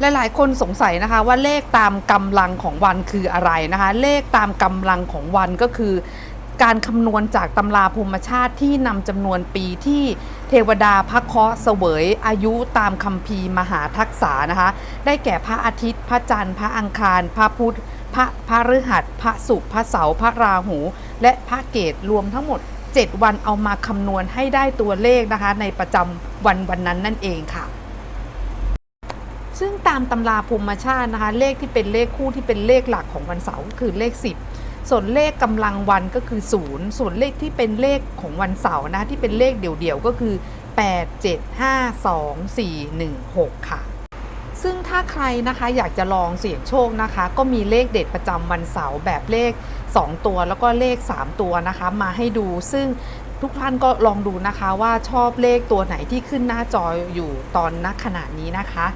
หลายๆ คนสงสัยนะคะว่าเลขตามกำลังของวันคืออะไรนะคะ เลขตามกำลังของวันก็คือ การคำนวณจากตำราภูมิชาติที่นำจำนวนปีที่เทวดาพระเคราะห์เสวยอายุตามคัมภีร์มหาทักษะนะคะ ได้แก่พระอาทิตย์ พระจันทร์ พระอังคาร พระพุธพระพฤหัส พระศุกร์พระเสาร์พระราหู และพระเกตรวมทั้งหมด 7 วันเอามาคำนวณให้ได้ตัวเลขนะคะ ในประจำวันวันนั้นนั่นเองค่ะ ซึ่งตามตำราภูมิชาตินะคะ เลขที่เป็นเลขคู่ที่เป็นเลขหลักของวันเสาร์ก็คือเลข 10 ส่วนเลขกำลังวันก็คือ 0 ส่วนเลขที่เป็นเลขของวันเสาร์นะคะที่เป็นเลขเดี่ยวๆก็คือ 8 7 5 2 4 1 6 ค่ะ ซึ่งถ้าใครนะคะอยากจะลองเสี่ยงโชคนะคะ ก็มีเลขเด็ดประจำวันเสาร์แบบเลข 2 ตัวแล้วก็เลข 3 ตัวนะคะมาให้ดู ซึ่งทุกท่านก็ลองดูนะคะว่าชอบเลขตัวไหนที่ขึ้นหน้าจออยู่ตอนนักขณะนี้นะคะ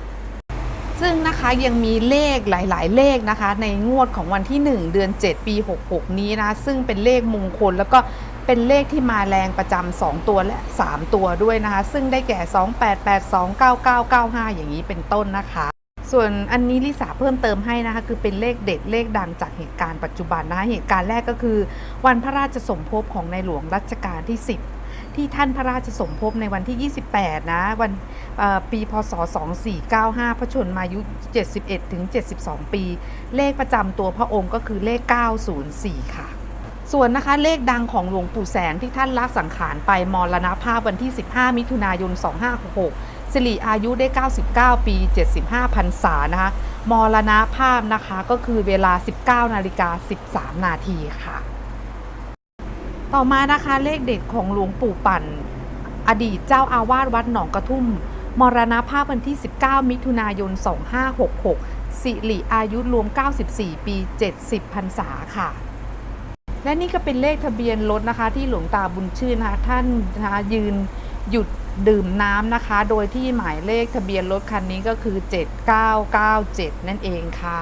ซึ่งนะคะยังมีเลขหลาย ๆ เลขนะคะ ในงวดของวันที่ 1 เดือน 7 ปี 66 นี้นะซึ่งเป็นเลขมงคลแล้วก็เป็นเลขที่มาแรงประจำ2ตัวและ 3 ตัวด้วยนะคะ ซึ่งได้แก่ 28829995 อย่างนี้เป็นต้นนะคะส่วนอันนี้ลิสาเพิ่มเติมให้นะคะ คือเป็นเลขเด็ดเลขดังจากเหตุการณ์ปัจจุบันนะคะเหตุการณ์แรกก็คือ วันพระราชสมภพของในหลวงรัชกาลที่ 10 ที่ท่านพระราชสมภพในวันที่ 28 นะวันปีพศ 2495 พระชนมายุ 71 ถึง 72 ปี เลขประจำตัวพระองค์ก็คือเลข 904 ค่ะ ส่วนนะคะเลขดังของหลวงปู่แสงที่ท่านละสังขารไปมรณภาพวันที่ 15 มิถุนายน 2566สิริอายุได้ 99 ปี 75พรรษานะคะมรณภาพนะคะก็คือเวลา 19นาฬิกา13 นาทีค่ะ ต่อมานะคะเลขเด็ดของหลวงปู่ปั่น อดีตเจ้าอาวาสวัดหนองกระทุ่ม มรณภาพวันที่ 19 มิถุนายน 2566 สิริอายุรวม 94 ปี 70พรรษาค่ะ และนี่ก็เป็นเลขทะเบียนรถนะคะ ที่หลวงตาบุญชื่นนะคะท่านนะคะยืนหยุดดื่มน้ำนะคะ โดยที่หมายเลขทะเบียนรถคันนี้ก็คือ 7997 นั่นเองค่ะ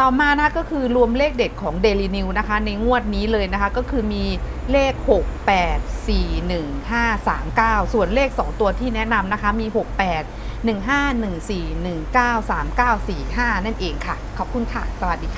ต่อมานะคะก็คือรวมเลขเด็ดของ Daily New นะคะ ในงวดนี้เลยนะคะ ก็คือมีเลข 6 8 4 1 5 3 9 ส่วนเลข 2 ตัวที่แนะนำนะคะมี 6 8 1 5 1 4 1 9 3 9 4 5 นั่นเองค่ะ ขอบคุณค่ะ สวัสดีค่ะ